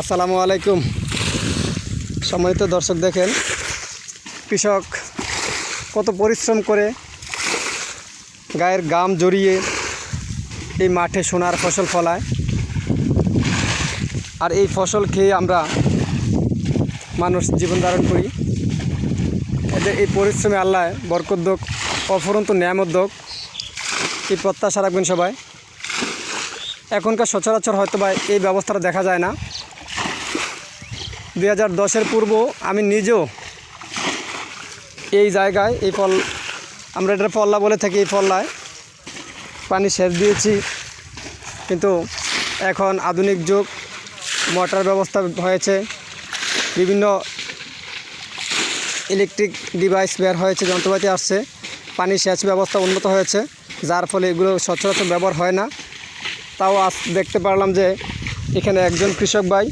আসসালামু আলাইকুম। সম্মানিত দর্শক দেখেন, কৃষক কত পরিশ্রম করে গায়ের গাম জড়িয়ে এই মাঠে সোনার ফসল ফলায়। আর এই ফসল খেয়ে আমরা মানুষ জীবন ধারণ করি। এদের এই পরিশ্রমে আল্লাহ বরকদ্দক অফুরন্ত ন্যায়ামদ্দক এই প্রত্যাশা রাখবেন সবাই। এখনকার সচরাচর হয়তো বা এই ব্যবস্থাটা দেখা যায় না। দুই হাজার দশের পূর্ব আমি নিজেও এই জায়গায় এই ফল আমরা এটা পল্লা বলে থাকি এই পল্লায় পানি সেচ দিয়েছি। কিন্তু এখন আধুনিক যুগ, মোটর ব্যবস্থা হয়েছে। বিভিন্ন ইলেকট্রিক ডিভাইস বের হয়েছে, যন্ত্রপাতি আসছে। পানি সেচ ব্যবস্থা উন্নত হয়েছে, যার ফলে এগুলো সচরাচর ব্যবহার হয় না। তাও আজ দেখতে পারলাম যে এখানে একজন কৃষক ভাই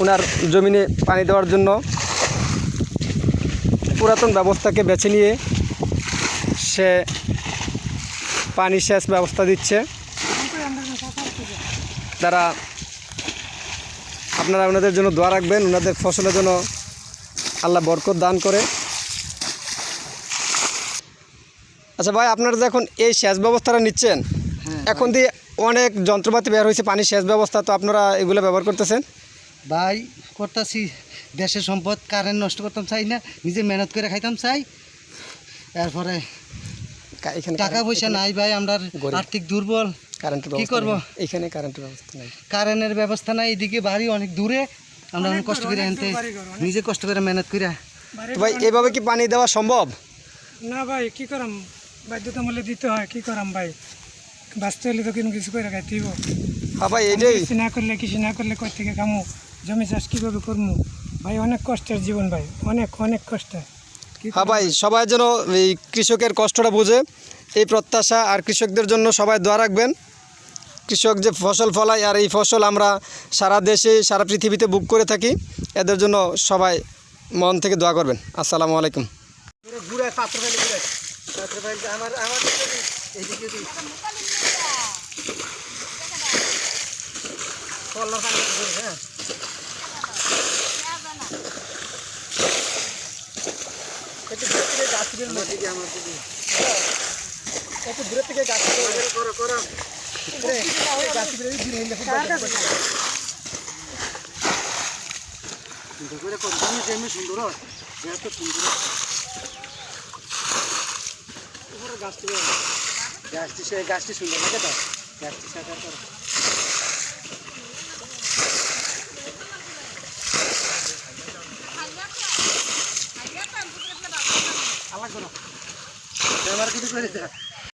ওনার জমিনে পানি দেওয়ার জন্য পুরাতন ব্যবস্থাকে বেছে নিয়ে সে পানি সেচ ব্যবস্থা দিচ্ছে। তারা আপনারা ওনাদের জন্য দোয়া রাখবেন ওনাদের ফসলের জন্য আল্লাহ বরকত দান করে। আচ্ছা ভাই আপনারা যে এখন এই সেচ ব্যবস্থাটা নিচ্ছেন এখন দিয়ে অনেক যন্ত্রপাতি বের হয়েছে পানি সেচ ব্যবস্থা তো আপনারা এগুলো ব্যবহার করতেছেন? ভাই করতেছি। দেশের সম্পদ কারেন্ট নষ্ট করতাম চাই না। নিজে মেহনত করে খাইতাম চাই। এরপরে এখানে টাকা পয়সা নাই ভাই আমরা। আর্থিক দুর্বল। কারেন্টের কি ব্যবস্থা করব? নেই। এখানে কারেন্টের ব্যবস্থা নেই। কারেন্টের ব্যবস্থা নাই এদিকে বাড়ি অনেক দূরে। আমরা অনেক কষ্ট করে আনতে নিজে কষ্ট করে মেহনত করে। তো ভাই এভাবে কি পানি দেওয়া সম্ভব? না ভাই কি করাম? বাধ্যতামূলক দিতে হয় কি করাম ভাই? বাঁচতে হলে তো কোনো কিছু করে খাইতে হইব। হ্যাঁ ভাই এটাই কৃষি না করলে কিছু না করলে কই থেকে খামু? জমি চাষ কীভাবে করব ভাই অনেক কষ্টের জীবন ভাই অনেক অনেক কষ্ট। হ্যাঁ ভাই সবাই যেন এই কৃষকের কষ্টটা বুঝে এই প্রত্যাশা আর কৃষকদের জন্য সবাই দোয়া রাখবেন। কৃষক যে ফসল ফলায় আর এই ফসল আমরা সারা দেশে সারা পৃথিবীতে বুক করে থাকি এদের জন্য সবাই মন থেকে দোয়া করবেন। আসসালামু আলাইকুম। আমার আমার এইদিকে দিই কল্লার পানি হ্যাঁ একটু দূরে থেকে গাছ করো করো সুন্দর করে। করো আমি যেমনি সুন্দর হয়? এত সুন্দর। গাছটি গাছটি সে গাছটি সুন্দর লাগে তো? গাছটি সাকার করো। আমার কিছু করে